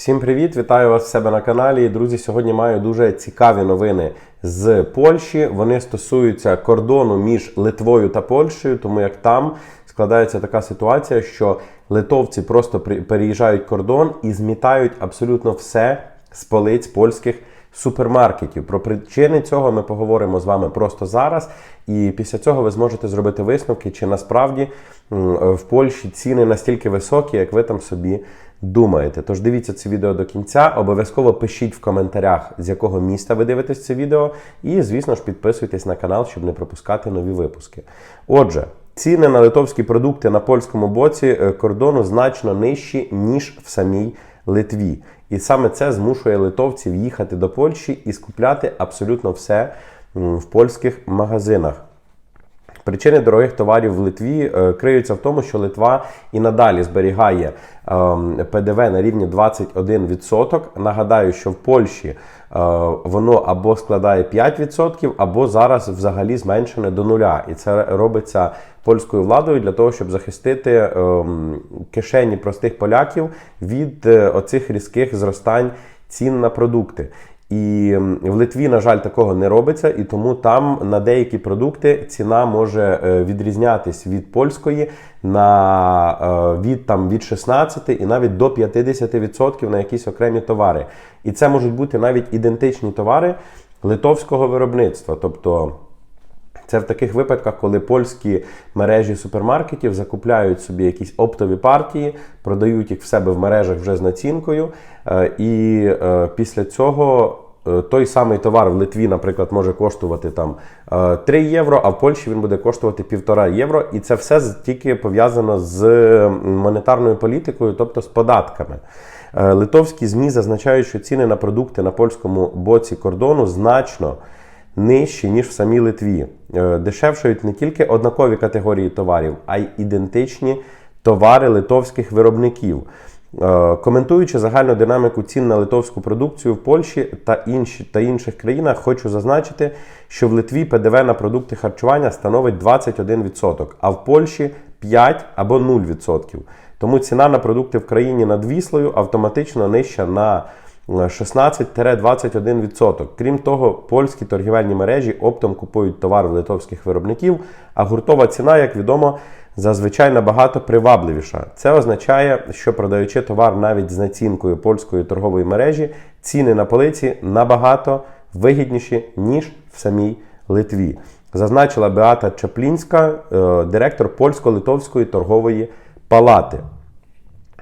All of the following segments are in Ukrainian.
Всім привіт! Вітаю вас в себе на каналі. Друзі, сьогодні маю дуже цікаві новини з Польщі. Вони стосуються кордону між Литвою та Польщею, тому як там складається така ситуація, що литовці просто переїжджають кордон і змітають абсолютно все з полиць польських супермаркетів. Про причини цього ми поговоримо з вами просто зараз. І після цього ви зможете зробити висновки, чи насправді в Польщі ціни настільки високі, як ви там собі думаєте. Тож дивіться це відео до кінця. Обов'язково пишіть в коментарях, з якого міста ви дивитесь це відео. І, звісно ж, підписуйтесь на канал, щоб не пропускати нові випуски. Отже. Ціни на литовські продукти на польському боці е, кордону значно нижчі, ніж в самій Литві. І саме це змушує литовців їхати до Польщі і скупляти абсолютно все в польських магазинах. Причини дорогих товарів в Литві е, криються в тому, що Литва і надалі зберігає ем, ПДВ на рівні 21%. Нагадаю, що в Польщі е, воно або складає 5%, або зараз взагалі зменшене до нуля. І це робиться польською владою для того, щоб захистити ем, кишені простих поляків від е, оцих різких зростань цін на продукти. І в Литві, на жаль, такого не робиться, і тому там на деякі продукти ціна може е, відрізнятись від польської на е, від там від 16 і навіть до 50% на якісь окремі товари. І це можуть бути навіть ідентичні товари литовського виробництва. Тобто це в таких випадках, коли польські мережі супермаркетів закупляють собі якісь оптові партії, продають їх в себе в мережах вже з націнкою. е, І е, після цього е, той самий товар в Литві, наприклад, може коштувати там е, 3 євро, а в Польщі він буде коштувати 1,5 євро. І це все тільки пов'язано з монетарною політикою, тобто з податками. Литовські ЗМІ зазначають, що ціни на продукти на польському боці кордону значно нижчі, ніж в самій Литві. Е, Дешевшають не тільки однакові категорії товарів, а й ідентичні товари литовських виробників. Е, Коментуючи загальну динаміку цін на литовську продукцію в Польщі та, інші, та інших країнах, хочу зазначити, що в Литві ПДВ на продукти харчування становить 21%, а в Польщі 5 або 0%. Тому ціна на продукти в країні над Віслою автоматично нижча на 16-21%. Крім того, польські торгівельні мережі оптом купують товар в литовських виробників, а гуртова ціна, як відомо, зазвичай набагато привабливіша. Це означає, що продаючи товар навіть з націнкою польської торгової мережі, ціни на полиці набагато вигідніші, ніж в самій Литві. Зазначила Беата Чаплінська, е, директор польсько-литовської торгової палати.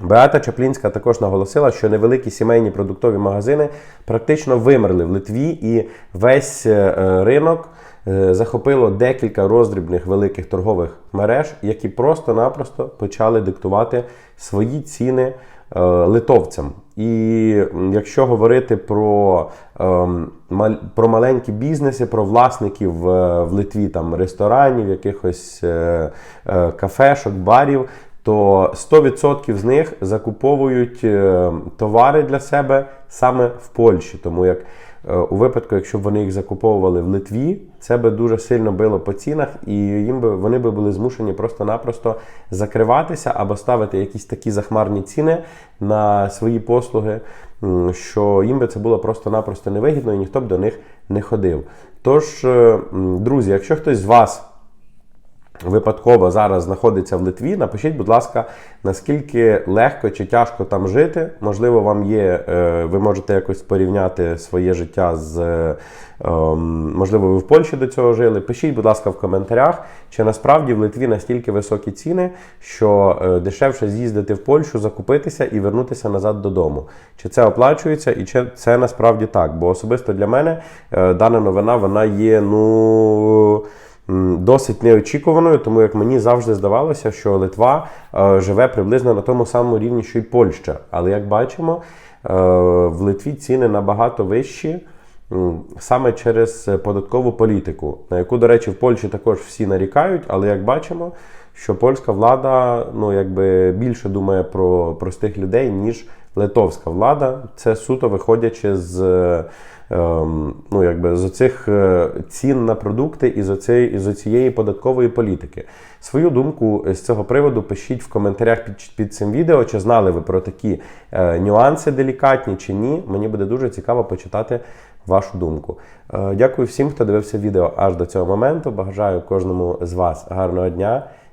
Беата Чаплінська також наголосила, що невеликі сімейні продуктові магазини практично вимерли в Литві, і весь е, ринок е, захопило декілька роздрібних великих торгових мереж, які просто-напросто почали диктувати свої ціни е, литовцям. І якщо говорити про, ем, про маленькі бізнеси, про власників е, в Литві там ресторанів, якихось е, е, кафешок, барів, то 100% з них закуповують е, товари для себе саме в Польщі. Тому як е, у випадку, якщо б вони їх закуповували в Литві, це би дуже сильно било по цінах, і їм би вони би були змушені просто-напросто закриватися або ставити якісь такі захмарні ціни на свої послуги, що їм би це було просто-напросто невигідно і ніхто б до них не ходив. Тож, е, друзі, якщо хтось з вас випадково зараз знаходиться в Литві, напишіть, будь ласка, наскільки легко чи тяжко там жити. Можливо, вам є, е, ви можете якось порівняти своє життя з, е, ем, можливо, ви в Польщі до цього жили. Пишіть, будь ласка, в коментарях, чи насправді в Литві настільки високі ціни, що е, дешевше з'їздити в Польщу, закупитися і вернутися назад додому. Чи це оплачується, і чи це насправді так? Бо особисто для мене дана новина вона є, ну досить неочікуваною, тому як мені завжди здавалося, що Литва е, живе приблизно на тому самому рівні, що й Польща. Але як бачимо, е, в Литві ціни набагато вищі. Саме через податкову політику, на яку, до речі, в Польщі також всі нарікають, але як бачимо, що польська влада ну, якби більше думає про простих людей, ніж литовська влада. Це суто виходячи з, ем, ну, якби, з оцих е, цін на продукти і з, оцеї, із оцієї податкової політики. Свою думку з цього приводу пишіть в коментарях під, під цим відео, чи знали ви про такі е, нюанси делікатні чи ні. Мені буде дуже цікаво почитати вашу думку. Е, Дякую всім, хто дивився відео аж до цього моменту. Бажаю кожному з вас гарного дня